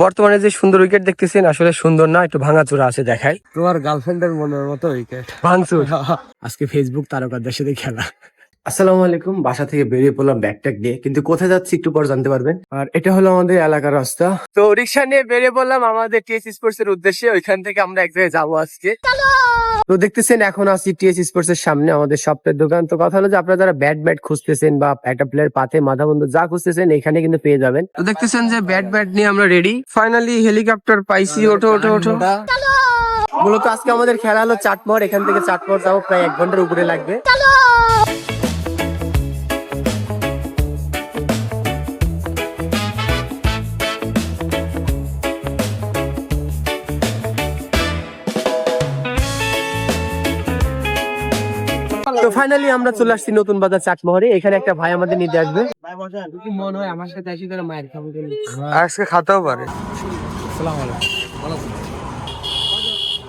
বর্তমানে যে সুন্দর উইকেট দেখতেছেন আসলে সুন্দর না একটু ভাঙাচোরা আছে দেখাই তোমার গার্লফ্রেন্ডের মনের মতো উইকেট। ভাঙচুর। আজকে ফেসবুক তারকাদের সাথে খেলা। আসসালামু আলাইকুম বাসা থেকে বেরিয়ে পড়লাম ব্যাগ ট্যাগ নিয়ে। কিন্তু কোথায় যাচ্ছি একটু পর জানতে পারবেন। আর এটা হলো আমাদের এলাকার রাস্তা। তো রিক্সা নিয়ে বেরিয়ে পড়লাম আমাদের টিএস স্পোর্টস এর উদ্দেশ্যে ওইখান থেকে আমরা এক জায়গায় যাব আজকে। তো দেখতেছেন, এখন আছি টিএস স্পোর্টস এর সামনে, আমাদের সপ্তাহের দোকান। তো কথা হলো যে, আপনারা যারা ব্যাট ব্যাট খুঁজতেছেন বা একটা প্লেয়ার পাতে মাথা বন্ধু যা খুঁজতেছেন, এখানে কিন্তু পেয়ে যাবেন। তো দেখতেছেন যে ব্যাট ব্যাট নিয়ে আমরা রেডি ফাইনালি হেলিকপ্টার পাইছি। ওঠো ওঠো ওঠো। মূলত আজকে আমাদের খেলা হলো চাটমোহর। এখান থেকে চাটমোহর যাব, প্রায় এক ঘণ্টার উপরে লাগবে। ফাইনালি আমরা চলে আসছি নতুন বাজার চাটমোহরে এখানে একটা ভাই আমাদের নিতে আসবে। মনে হয় আমার সাথে আসি তোরা মায়ের খাব আজকে খাতেও পারে।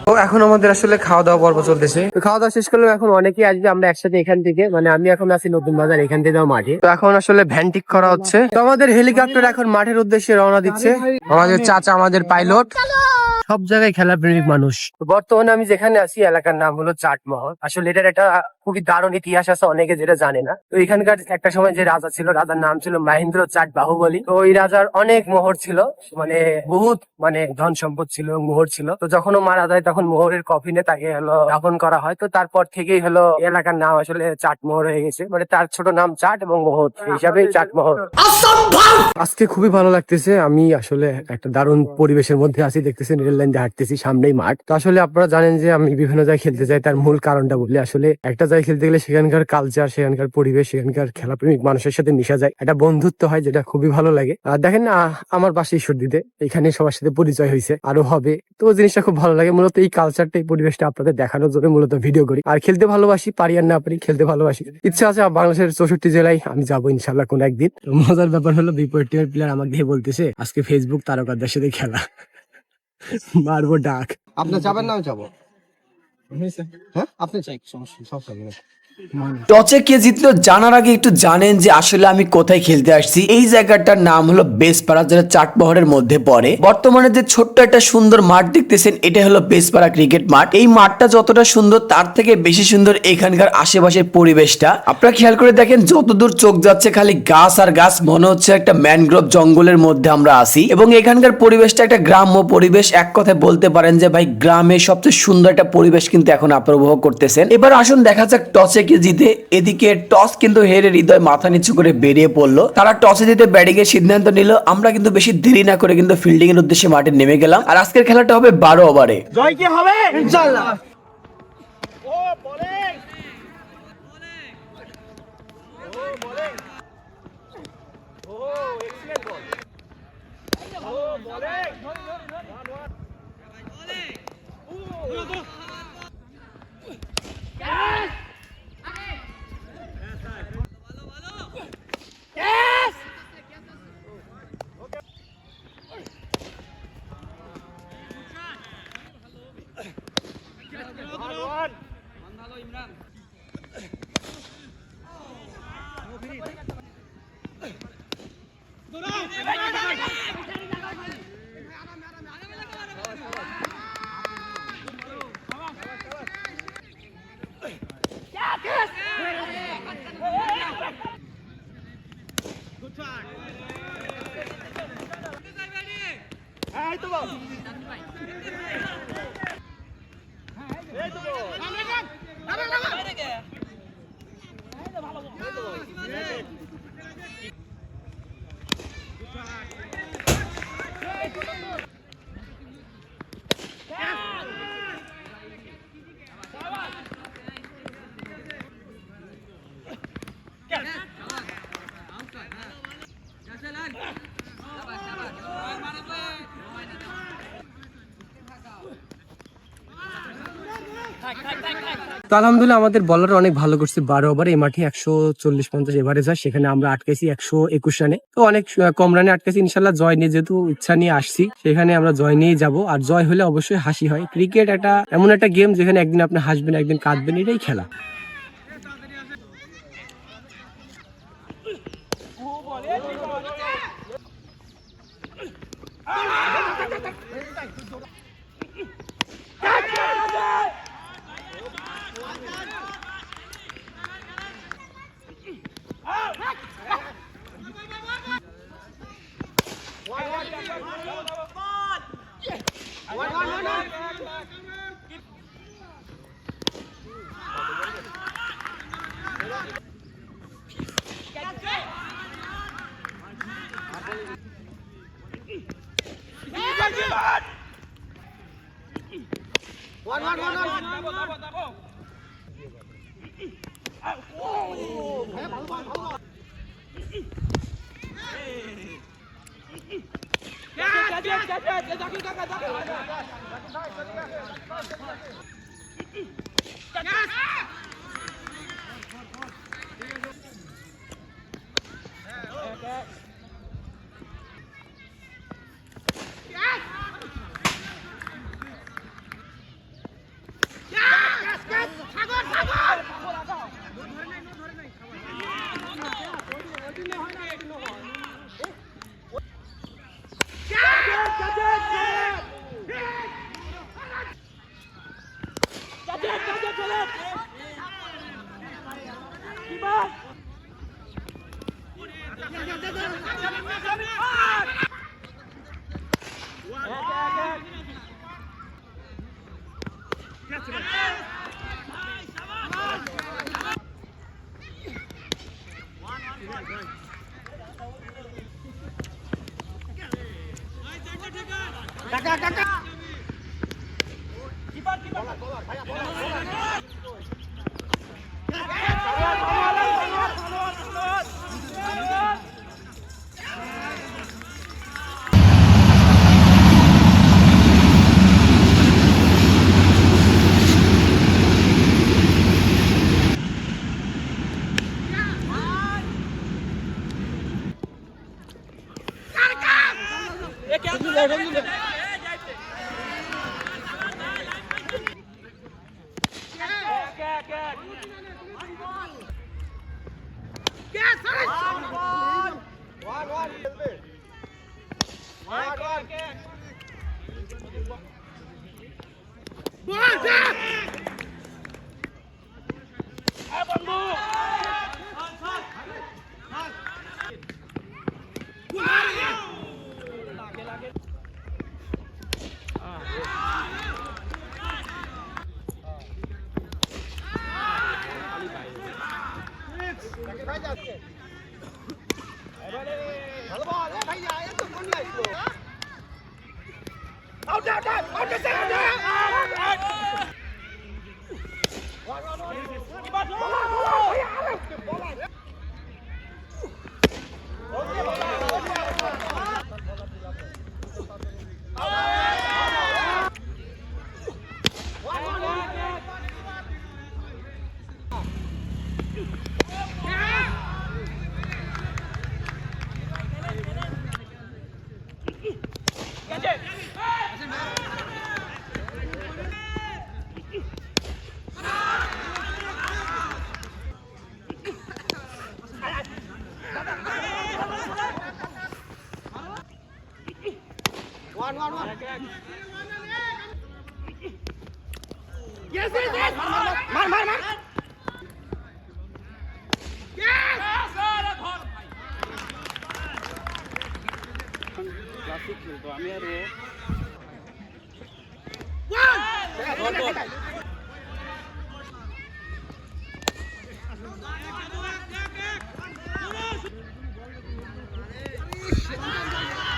তো এখন আমাদের আসলে খাওয়া দাওয়া পর্ব চলতেছে। তো খাওয়া দাওয়া শেষ করলাম এখন অনেকেই আসবে আমরা একসাথে এখান থেকে। মানে আমি এখন আছি নতুন বাজার এখান থেকে মাঠে। তো এখন আসলে ভ্যান ঠিক করা হচ্ছে। তো আমাদের হেলিকপ্টার এখন মাঠের উদ্দেশ্যে রওনা দিচ্ছে। আমাদের চাচা আমাদের পাইলট। সব জায়গায় খেলা প্রেমিক মানুষ। বর্তমানে আমি যেখানে আছি এলাকার নাম হলো চাটমহল। আসলে এটার একটা খুবই দারুণ ইতিহাস আছে অনেকে যেটা জানে না। তো এখানকার একটা সময় যে রাজা ছিল রাজার নাম ছিল মহেন্দ্র চাট বাহুবলী। তো ওই রাজার অনেক মোহর ছিল মানে বহুত মানে ধন সম্পদ ছিল মোহর ছিল। তো যখন ও মারা যায় তখন মোহরের কফিনে তাকে হলো দাফন করা হয়। তো তারপর থেকেই হলো এলাকার নাম আসলে চাটমোহর হয়ে গেছে। মানে তার ছোট নাম চাট এবং মোহর সেই হিসাবেই চাটমোহর আজকে খুবই ভালো লাগতেছে। আমি আসলে একটা দারুণ পরিবেশের মধ্যে আছি দেখতেছেন রেল লাইন দিয়ে হাঁটতেছি, সামনেই মাঠ। তো আসলে আপনারা জানেন যে আমি বিভিন্ন জায়গায় খেলতে যাই, তার মূল কারণটা বলি আসলে একটা জায়গায় খেলতে গেলে সেখানকার কালচার সেখানকার পরিবেশ, সেখানকার খেলাপ্রেমিক মানুষের সাথে মিশা যায়। একটা বন্ধুত্ব হয় যেটা খুবই ভালো লাগে। আর দেখেন না, আমার পাশে ঈশ্বর দিতে, এখানে সবার সাথে পরিচয় হয়েছে, আরও হবে। তো জিনিসটা খুব ভালো লাগে, মূলত এই কালচারটা এই পরিবেশটা আপনাদের দেখানোর জন্য মূলত ভিডিও করি। আর খেলতে ভালোবাসি, পারি আর না পারি, খেলতে ভালোবাসি। ইচ্ছা আছে বাংলাদেশের চৌষট্টি জেলায় আমি যাব ইনশাল্লাহ কোন একদিন। মজার ব্যাপার হলো, বিপরীত টিমের প্লেয়ার আমাকে দিয়ে বলতেছে, আজকে ফেসবুক তারকাদের সাথে খেলা। মারবো ডাক। আপনি যাবেন না আমি যাব হ্যাঁ? আপনি চাই সমস্যা সব চাই টচে কে জিতলো জানার আগে একটু জানেন যে আসলে আমি কোথায় খেলতে আসছি। এই জায়গাটার নাম হলো বেসপাড়া, যেটা চাটমোহরের মধ্যে পড়ে। বর্তমানে যে ছোট্ট একটা সুন্দর মাঠ দেখতেছেন, এটা হলো বেসপাড়া ক্রিকেট মাঠ। এই মাঠটা যতটা সুন্দর, তার থেকে বেশি সুন্দর এখানকার আশেপাশের পরিবেশটা। আপনারা খেয়াল করে দেখেন, যতদূর চোখ যাচ্ছে খালি গাছ আর গাছ, মনে হচ্ছে একটা ম্যানগ্রোভ জঙ্গলের মধ্যে আমরা আছি। এবং এখানকার পরিবেশটা একটা গ্রাম্য পরিবেশ, এক কথায় বলতে পারেন যে, ভাই, গ্রামে সবচেয়ে সুন্দর একটা পরিবেশ কিন্তু এখন আপনারা উপভোগ করতেছেন। এবার আসুন, দেখা যাক টসে কে জিতে এদিকে টস কিন্তু হেরে হৃদয় মাথা নিচু করে বেরিয়ে পড়ল। তারা টসে জিতে ব্যাটিং এর সিদ্ধান্ত নিল। আমরা কিন্তু বেশি দেরি না করে কিন্তু ফিল্ডিং এর উদ্দেশ্যে মাঠে নেমে গেলাম। আর আজকের খেলাটা হবে বারো ওভারে। ভালো তো আলহামদুলিল্লাহ আমাদের বলার অনেক ভালো করছে। বারো ওভার এই মাঠে একশো চল্লিশ পঞ্চাশ এভারেজ হয়, সেখানে আমরা আটকেছি একশো একুশ রানে। তো অনেক কম রানে আটকেছি ইনশাল্লাহ জয় নিয়ে যেহেতু ইচ্ছা নিয়ে আসছি, সেখানে আমরা জয় নিয়ে যাব। আর জয় হলে অবশ্যই হাসি হয়। ক্রিকেট একটা এমন একটা গেম যেখানে একদিন আপনি হাসবেন, একদিন কাঁদবেন, এটাই খেলা। Yes! kakak kakak ¡Equipar, equipar! One one one Yes, yes, yes! Mar, mar, mar! Classic খেলতো আমি আর ও Yeah.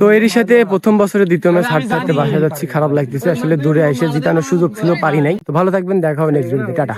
তো এরই সাথে প্রথম বছরে দ্বিতীয় ম্যাচ হারতে হারতে বাসা যাচ্ছি, খারাপ লাগতেছে। আসলে দূরে এসে জিতানোর সুযোগ ছিল, পারি নাই। তো ভালো থাকবেন, দেখা হবে নেক্সট ভিডিও টাটা।